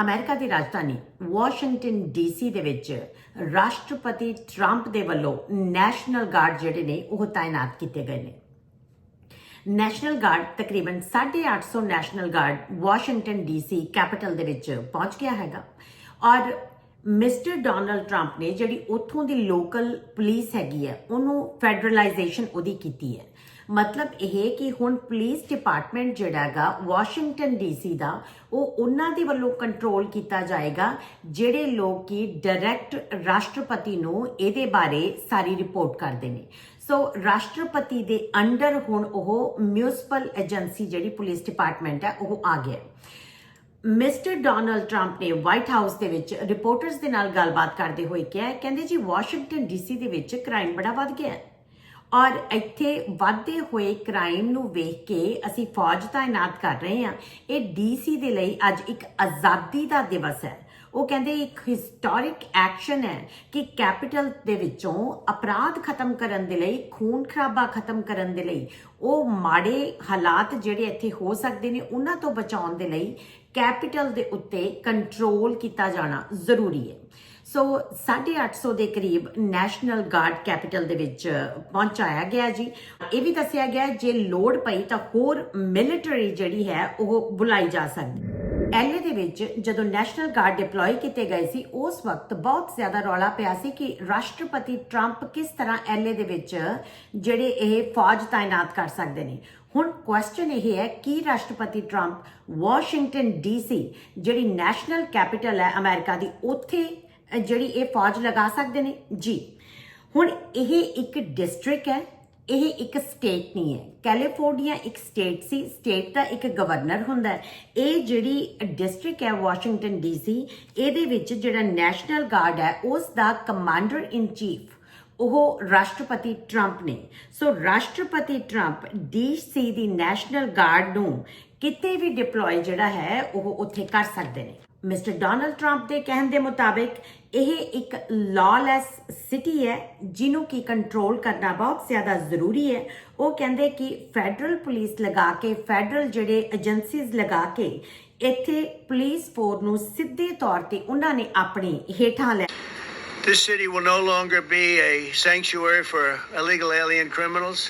America ਦੀ ਰਾਜਧਾਨੀ Washington DC ਦੇ ਵਿੱਚ ਰਾਸ਼ਟਰਪਤੀ ਟਰੰਪ ਦੇ ਵੱਲੋਂ ਨੈਸ਼ਨਲ ਗਾਰਡ ਜਿਹੜੇ ਨੇ, ਉਹ ਤਾਇਨਾਤ ਕੀਤੇ ਗਏ ਨੇ। ਨੈਸ਼ਨਲ ਗਾਰਡ ਤਕਰੀਬਨ 850 National Guard Washington DC Capitol ਦੇ ਵਿੱਚ ਪਹੁੰਚ ਗਿਆ ਹੈਗਾ। ਔਰ ਮਿਸਟਰ ਡੋਨਲਡ ਟਰੰਪ ਨੇ ਜਿਹੜੀ ਉੱਥੋਂ ਦੀ ਲੋਕਲ ਪੁਲਿਸ ਹੈਗੀ ਹੈ, ਉਹਨੂੰ ਫੈਡਰਲਾਈਜੇਸ਼ਨ ਉਹਦੀ ਕੀਤੀ ਹੈ। ਮਤਲਬ ਇਹ ਕਿ ਹੁਣ ਪੁਲਿਸ ਡਿਪਾਰਟਮੈਂਟ ਜਿਹੜਾ ਹੈਗਾ, ਵਾਸ਼ਿੰਗਟਨ ਡੀਸੀ ਦਾ, ਉਹ ਉਹਨਾਂ ਦੇ ਵੱਲੋਂ ਕੰਟਰੋਲ ਕੀਤਾ ਜਾਏਗਾ, ਜਿਹੜੇ ਲੋਕ ਕੀ ਡਾਇਰੈਕਟ ਰਾਸ਼ਟਰਪਤੀ ਨੂੰ ਇਹਦੇ ਬਾਰੇ ਸਾਰੀ ਰਿਪੋਰਟ ਕਰਦੇ ਨੇ। ਸੋ ਰਾਸ਼ਟਰਪਤੀ ਦੇ ਅੰਡਰ ਹੁਣ ਉਹ ਮਿਊਨਿਸਪਲ ਏਜੰਸੀ ਜਿਹੜੀ ਪੁਲਿਸ ਡਿਪਾਰਟਮੈਂਟ ਹੈ, ਉਹ ਆ ਗਿਆ ਮਿਸਟਰ ਡੋਨਲਡ ਟਰੰਪ ਨੇ ਵਾਈਟ ਹਾਊਸ ਦੇ ਵਿੱਚ ਰਿਪੋਰਟਰਸ ਦੇ ਨਾਲ ਗੱਲਬਾਤ ਕਰਦੇ ਹੋਏ ਕਿਹਾ ਕਹਿੰਦੇ ਜੀ, ਵਾਸ਼ਿੰਗਟਨ ਡੀਸੀ ਦੇ ਵਿੱਚ ਕ੍ਰਾਈਮ ਬੜਾ ਵੱਧ ਗਿਆ ਹੈ। ਔਰ ਇੱਥੇ ਵਧਦੇ ਹੋਏ ਕ੍ਰਾਈਮ ਨੂੰ ਵੇਖ ਕੇ ਅਸੀਂ ਫੌਜ ਤਾਇਨਾਤ ਕਰ ਰਹੇ ਹਾਂ। ਇਹ ਡੀਸੀ ਦੇ ਲਈ ਅੱਜ ਇੱਕ ਆਜ਼ਾਦੀ ਦਾ ਦਿਵਸ ਹੈ। ਉਹ ਕਹਿੰਦੇ ਇੱਕ ਹਿਸਟੋਰਿਕ ਐਕਸ਼ਨ ਹੈ ਕਿ ਕੈਪੀਟਲ ਦੇ ਵਿੱਚੋਂ ਅਪਰਾਧ ਖਤਮ ਕਰਨ ਦੇ ਲਈ, ਖੂਨ ਖਰਾਬਾ ਖਤਮ ਕਰਨ ਦੇ ਲਈ, ਉਹ ਮਾੜੇ ਹਾਲਾਤ ਜਿਹੜੇ ਇੱਥੇ ਹੋ ਸਕਦੇ ਨੇ, ਉਹਨਾਂ ਤੋਂ ਬਚਾਉਣ ਦੇ ਲਈ ਕੈਪੀਟਲ ਦੇ ਉੱਤੇ ਕੰਟਰੋਲ ਕੀਤਾ ਜਾਣਾ ਜ਼ਰੂਰੀ ਹੈ। ਸੋ 850 ਦੇ ਕਰੀਬ ਨੈਸ਼ਨਲ ਗਾਰਡ ਕੈਪੀਟਲ ਦੇ ਵਿੱਚ ਪਹੁੰਚਾਇਆ ਗਿਆ ਜੀ। ਇਹ ਵੀ ਦੱਸਿਆ ਗਿਆ, ਜੇ ਲੋੜ ਪਈ ਤਾਂ ਹੋਰ ਮਿਲਟਰੀ ਜਿਹੜੀ ਹੈ ਉਹ ਬੁਲਾਈ ਜਾ ਸਕਦੀ ਐਲਏ ਦੇ ਵਿੱਚ ਜਦੋਂ ਨੈਸ਼ਨਲ ਗਾਰਡ ਡਿਪਲੋਏ ਕੀਤੇ ਗਏ ਸੀ, ਉਸ ਵਕਤ ਬਹੁਤ ਜ਼ਿਆਦਾ ਰੌਲਾ ਪਿਆ ਸੀ ਕਿ ਰਾਸ਼ਟਰਪਤੀ ਟਰੰਪ ਕਿਸ ਤਰ੍ਹਾਂ ਐਲਏ ਦੇ ਵਿੱਚ ਜਿਹੜੇ ਇਹ ਫੌਜ ਤਾਇਨਾਤ ਕਰ ਸਕਦੇ ਨੇ। ਹੁਣ ਕੁਐਸਚਨ ਇਹ ਹੈ, ਕਿ ਰਾਸ਼ਟਰਪਤੀ ਟਰੰਪ ਵਾਸ਼ਿੰਗਟਨ ਡੀਸੀ, ਜਿਹੜੀ ਨੈਸ਼ਨਲ ਕੈਪੀਟਲ ਹੈ ਅਮਰੀਕਾ ਦੀ, ਉੱਥੇ ਜਿਹੜੀ ਇਹ ਫੌਜ ਲਗਾ ਸਕਦੇ ਨੇ? ਜੀ। ਹੁਣ ਇਹ ਇੱਕ ਡਿਸਟ੍ਰਿਕਟ ਹੈ ਇਹ ਇੱਕ ਸਟੇਟ ਨਹੀਂ ਹੈ। ਕੈਲੀਫੋਰਨੀਆ ਇੱਕ ਸਟੇਟ ਸੀ। ਸਟੇਟ ਦਾ ਇੱਕ ਗਵਰਨਰ ਹੁੰਦਾ ਹੈ। ਇਹ ਜਿਹੜੀ ਡਿਸਟ੍ਰਿਕਟ ਹੈ ਵਾਸ਼ਿੰਗਟਨ ਡੀਸੀ ਇਹਦੇ ਵਿੱਚ ਜਿਹੜਾ ਨੈਸ਼ਨਲ ਗਾਰਡ ਹੈ, ਉਸ ਦਾ ਕਮਾਂਡਰ ਇਨ ਚੀਫ ਉਹ ਰਾਸ਼ਟਰਪਤੀ ਟਰੰਪ ਨੇ। ਸੋ ਰਾਸ਼ਟਰਪਤੀ ਟਰੰਪ ਡੀਸੀ ਦੀ ਨੈਸ਼ਨਲ ਗਾਰਡ ਨੂੰ ਕਿਤੇ ਵੀ ਡਿਪਲੋਏ ਜਿਹੜਾ ਹੈ, ਉਹ ਉੱਥੇ ਕਰ ਸਕਦੇ ਨੇ। ਮਿਸਟਰ ਡੋਨਲਡ ਟਰੰਪ ਦੇ ਕਹਿਣ ਦੇ ਮੁਤਾਬਿਕ, ਇਹ ਇੱਕ ਲਾਲੈਸ ਸਿਟੀ ਹੈ, ਜਿਹਨੂੰ ਕੀ ਕੰਟਰੋਲ ਕਰਨਾ ਬਹੁਤ ਜ਼ਿਆਦਾ ਜ਼ਰੂਰੀ ਹੈ ਉਹ ਕਹਿੰਦੇ ਕਿ ਫੈਡਰਲ ਪੁਲਿਸ ਲਗਾ ਕੇ ਫੈਡਰਲ ਜਿਹੜੇ ਏਜੰਸੀਜ਼ ਲਗਾ ਕੇ, ਇੱਥੇ ਪੁਲਿਸ ਫੋਰ ਨੂੰ ਸਿੱਧੇ ਤੌਰ ਤੇ ਉਹਨਾਂ ਨੇ ਆਪਣੇ ਹੇਠਾਂ ਲੈ This city will no longer be a sanctuary for illegal alien criminals.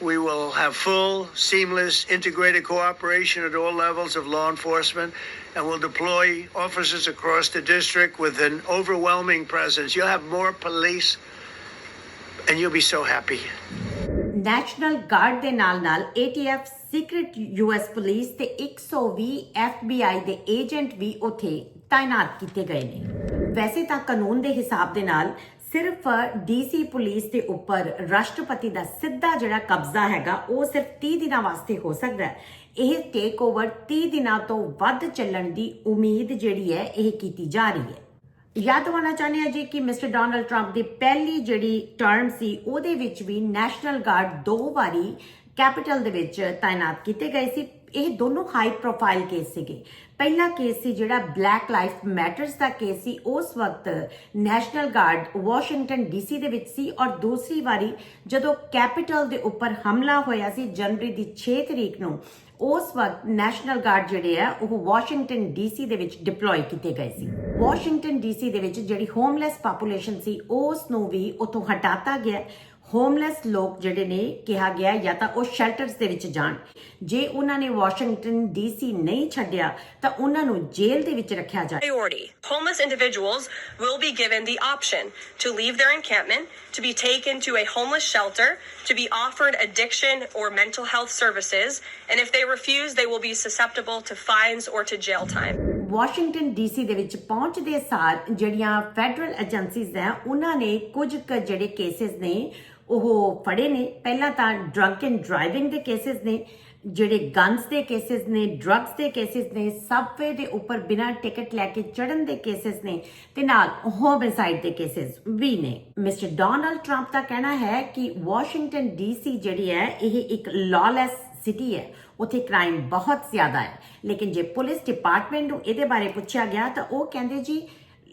We will have full, seamless, integrated cooperation at all levels of law enforcement, and we'll deploy officers across the district with an overwhelming presence. You'll have more police, and you'll be so happy. National guard ਦੇ ਨਾਲ-ਨਾਲ ATF secret US police ਤੇ 120 FBI ਦੇ agent ਵੀ ਉੱਥੇ ਤਾਇਨਾਤ ਕੀਤੇ ਗਏ ਨੇ ਵੈਸੇ ਤਾਂ ਕਾਨੂੰਨ ਦੇ ਹਿਸਾਬ ਦੇ ਨਾਲ ਸਿਰਫ ਡੀਸੀ ਪੁਲਿਸ ਦੇ ਉੱਪਰ ਰਾਸ਼ਟਰਪਤੀ ਦਾ ਸਿੱਧਾ ਜਿਹੜਾ ਕਬਜ਼ਾ ਹੈਗਾ, ਉਹ ਸਿਰਫ 30 ਦਿਨਾਂ ਵਾਸਤੇ ਹੋ ਸਕਦਾ ਹੈ। ਇਹ ਟੇਕ ਓਵਰ 30 ਦਿਨਾਂ ਤੋਂ ਵੱਧ ਚੱਲਣ ਦੀ ਉਮੀਦ ਜਿਹੜੀ ਹੈ, ਇਹ ਕੀਤੀ ਜਾ ਰਹੀ ਹੈ। ਯਾਦ ਦਿਵਾਉਣਾ ਚਾਹੁੰਦੇ ਹਾਂ ਜੀ ਕਿ ਮਿਸਟਰ ਡੋਨਲਡ ਟਰੰਪ ਦੀ ਪਹਿਲੀ ਜਿਹੜੀ ਟਰਮ ਸੀ, ਉਹਦੇ ਵਿੱਚ ਵੀ ਨੈਸ਼ਨਲ ਗਾਰਡ ਦੋ ਵਾਰੀ ਕੈਪੀਟਲ ਦੇ ਵਿੱਚ ਤਾਇਨਾਤ ਕੀਤੇ ਗਏ ਸੀ। ਇਹ ਦੋਨੋਂ ਹਾਈ ਪ੍ਰੋਫਾਈਲ ਕੇਸ ਸੀਗੇ। ਪਹਿਲਾ ਕੇਸ ਸੀ ਜਿਹੜਾ ਬਲੈਕ ਲਾਈਫ ਮੈਟਰਸ ਦਾ ਕੇਸ ਸੀ। ਉਸ ਵਕਤ ਨੈਸ਼ਨਲ ਗਾਰਡ ਵਾਸ਼ਿੰਗਟਨ ਡੀਸੀ ਦੇ ਵਿੱਚ ਸੀ ਔਰ ਦੂਸਰੀ ਵਾਰੀ ਜਦੋਂ ਕੈਪੀਟਲ ਦੇ ਉੱਪਰ ਹਮਲਾ ਹੋਇਆ ਸੀ ਜਨਵਰੀ ਦੀ 6 ਤਰੀਕ ਨੂੰ, ਉਸ ਵਕਤ ਨੈਸ਼ਨਲ ਗਾਰਡ ਜਿਹੜੇ ਆ, ਉਹ ਵਾਸ਼ਿੰਗਟਨ ਡੀਸੀ ਦੇ ਵਿੱਚ ਡਿਪਲੋਏ ਕੀਤੇ ਗਏ ਸੀ। ਵਾਸ਼ਿੰਗਟਨ ਡੀਸੀ ਦੇ ਵਿੱਚ ਜਿਹੜੀ ਹੋਮਲੈਸ ਪਾਪੂਲੇਸ਼ਨ ਸੀ, ਉਸ ਨੂੰ ਵੀ ਉਥੋਂ ਹਟਾਤਾ ਗਿਆ। ਹੋਮਲੈਸ ਲੋਕ ਜਿਹੜੇ ਨੇ ਕਿਹਾ ਗਿਆ ਜਾਂ ਤਾਂ ਉਹ ਸ਼ੈਲਟਰਸ ਦੇ ਵਿੱਚ ਜਾਣ ਜੇ ਉਹਨਾਂ ਨੇ ਵਾਸ਼ਿੰਗਟਨ ਡੀਸੀ ਨਹੀਂ ਛੱਡਿਆ ਤਾਂ ਉਹਨਾਂ ਨੂੰ ਜੇਲ੍ਹ ਦੇ ਵਿੱਚ ਰੱਖਿਆ ਜਾਏ priority. Homeless individuals will be given the option to leave their encampment, to be taken to a homeless shelter, to be offered addiction or mental health services, and if they refuse, they will be susceptible to fines or to jail time. Washington DC ਦੇ ਵਿੱਚ ਪਹੁੰਚਦੇ ਸਾਰ ਜਿਹੜੀਆਂ federal agencies ਹੈ ਉਹਨਾਂ ਨੇ ਕੁਝ ਕੁ ਜਿਹੜੇ ਕੇਸਿਸ ਨੇ ਉਹ ਫੜੇ ਨੇ। ਪਹਿਲਾਂ ਤਾਂ ਡਰੰਕ ਐਂਡ ਡਰਾਈਵਿੰਗ ਦੇ ਕੇਸਿਸ ਨੇ, ਜਿਹੜੇ ਗਨਸ ਦੇ ਕੇਸਿਸ ਨੇ ਡਰੱਗਸ ਦੇ ਕੇਸਿਸ ਨੇ ਸਬਵੇ ਦੇ ਉੱਪਰ ਬਿਨਾਂ ਟਿਕਟ ਲੈ ਕੇ ਚੜਨ ਦੇ ਕੇਸਿਸ ਨੇ ਤੇ ਨਾਲ ਹੋਮਿਸਾਈਡ ਦੇ ਕੇਸਿਸ ਵੀ ਨੇ। ਮਿਸਟਰ ਡੋਨਲਡ ਟਰੰਪ ਦਾ ਕਹਿਣਾ ਹੈ ਕਿ ਵਾਸ਼ਿੰਗਟਨ ਡੀਸੀ ਜਿਹੜੀ ਹੈ, ਇਹ ਇੱਕ ਲਾਲੈਸ ਸਿਟੀ ਹੈ। ਉੱਥੇ ਕ੍ਰਾਈਮ ਬਹੁਤ ਜ਼ਿਆਦਾ ਹੈ। ਲੇਕਿਨ ਜੇ ਪੁਲਿਸ ਡਿਪਾਰਟਮੈਂਟ ਨੂੰ ਇਹਦੇ ਬਾਰੇ ਪੁੱਛਿਆ ਗਿਆ ਤਾਂ ਉਹ ਕਹਿੰਦੇ ਜੀ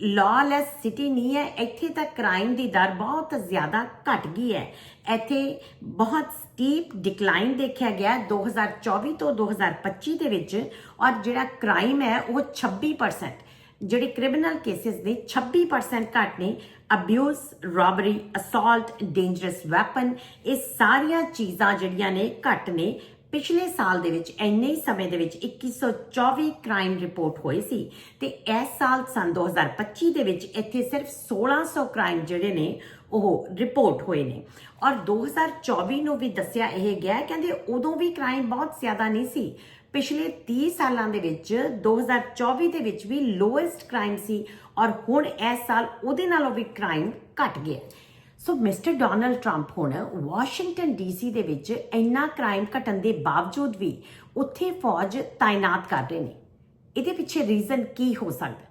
ਲਾਅਲੈਸ ਸਿਟੀ ਨਹੀਂ ਹੈ, ਇੱਥੇ ਤਾਂ ਕ੍ਰਾਈਮ ਦੀ ਦਰ ਬਹੁਤ ਜ਼ਿਆਦਾ ਘਟ ਗਈ ਹੈ। ਇੱਥੇ ਬਹੁਤ ਸਟੀਪ ਡਿਕਲਾਈਨ ਦੇਖਿਆ ਗਿਆ ਹੈ 2024 ਤੋਂ 2025 ਦੇ ਵਿੱਚ ਔਰ ਜਿਹੜਾ ਕ੍ਰਾਈਮ ਹੈ ਉਹ 26% ਜਿਹੜੇ ਕ੍ਰਿਮੀਨਲ ਕੇਸਿਸ ਨੇ 26% ਘੱਟ ਨੇ। Abuse robbery assault dangerous weapon ਇਹ ਸਾਰੀਆਂ ਚੀਜ਼ਾਂ ਜਿਹੜੀਆਂ ਨੇ ਘੱਟ ਨੇ। ਪਿਛਲੇ ਸਾਲ ਦੇ ਵਿੱਚ, ਇੰਨੇ ਹੀ ਸਮੇਂ ਦੇ ਵਿੱਚ 2124 ਕ੍ਰਾਈਮ ਰਿਪੋਰਟ ਹੋਏ ਸੀ ਤੇ ਇਸ ਸਾਲ ਸਨ 2025 ਦੇ ਵਿੱਚ ਇੱਥੇ ਸਿਰਫ 1600 ਕ੍ਰਾਈਮ ਜਿਹੜੇ ਨੇ, ਉਹ ਰਿਪੋਰਟ ਹੋਏ ਨੇ। ਔਰ 2024 ਨੂੰ ਵੀ ਦੱਸਿਆ ਇਹ ਗਿਆ, ਕਹਿੰਦੇ ਉਦੋਂ ਵੀ ਕ੍ਰਾਈਮ ਬਹੁਤ ਜ਼ਿਆਦਾ ਨਹੀਂ ਸੀ। ਪਿਛਲੇ 30 ਸਾਲਾਂ ਦੇ ਵਿੱਚ 2024 ਦੇ ਵਿੱਚ ਵੀ ਲੋਐਸਟ ਕ੍ਰਾਈਮ ਸੀ ਔਰ ਹੁਣ ਇਸ ਸਾਲ ਉਹਦੇ ਨਾਲੋਂ ਵੀ ਕ੍ਰਾਈਮ ਘਟ ਗਿਆ। ਸੋ ਮਿਸਟਰ ਡੋਨਲਡ ਟਰੰਪ ਹੁਣ ਵਾਸ਼ਿੰਗਟਨ ਡੀਸੀ ਦੇ ਵਿੱਚ ਇੰਨਾ ਕ੍ਰਾਈਮ ਘਟਣ ਦੇ ਬਾਵਜੂਦ ਵੀ ਉੱਥੇ ਫੌਜ ਤਾਇਨਾਤ ਕਰ ਰਹੇ ਨੇ। ਇਹਦੇ ਪਿੱਛੇ ਰੀਜ਼ਨ ਕੀ ਹੋ ਸਕਦਾ?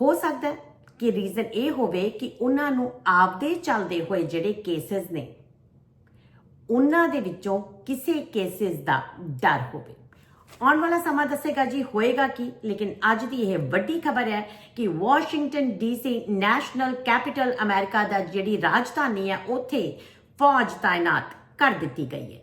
ਹੋ ਸਕਦਾ ਕਿ ਰੀਜ਼ਨ ਇਹ ਹੋਵੇ ਕਿ ਉਹਨਾਂ ਨੂੰ ਆਪਦੇ ਚੱਲਦੇ ਹੋਏ ਜਿਹੜੇ ਕੇसेस ਨੇ, ਉਹਨਾਂ ਦੇ ਵਿੱਚੋਂ ਕਿਸੇ ਕੇਸਿਸ ਦਾ ਡਰ ਹੋਵੇ। ਆਉਣ ਵਾਲਾ ਸਮਾਂ ਦੱਸੇਗਾ ਜੀ, ਹੋਏਗਾ ਕੀ, ਲੇਕਿਨ ਅੱਜ ਦੀ ਇਹ ਵੱਡੀ ਖਬਰ ਹੈ ਕਿ Washington DC national capital America ਦਾ ਜਿਹੜੀ ਰਾਜਧਾਨੀ ਹੈ, ਉੱਥੇ ਫੌਜ ਤਾਇਨਾਤ ਕਰ ਦਿੱਤੀ ਗਈ ਹੈ।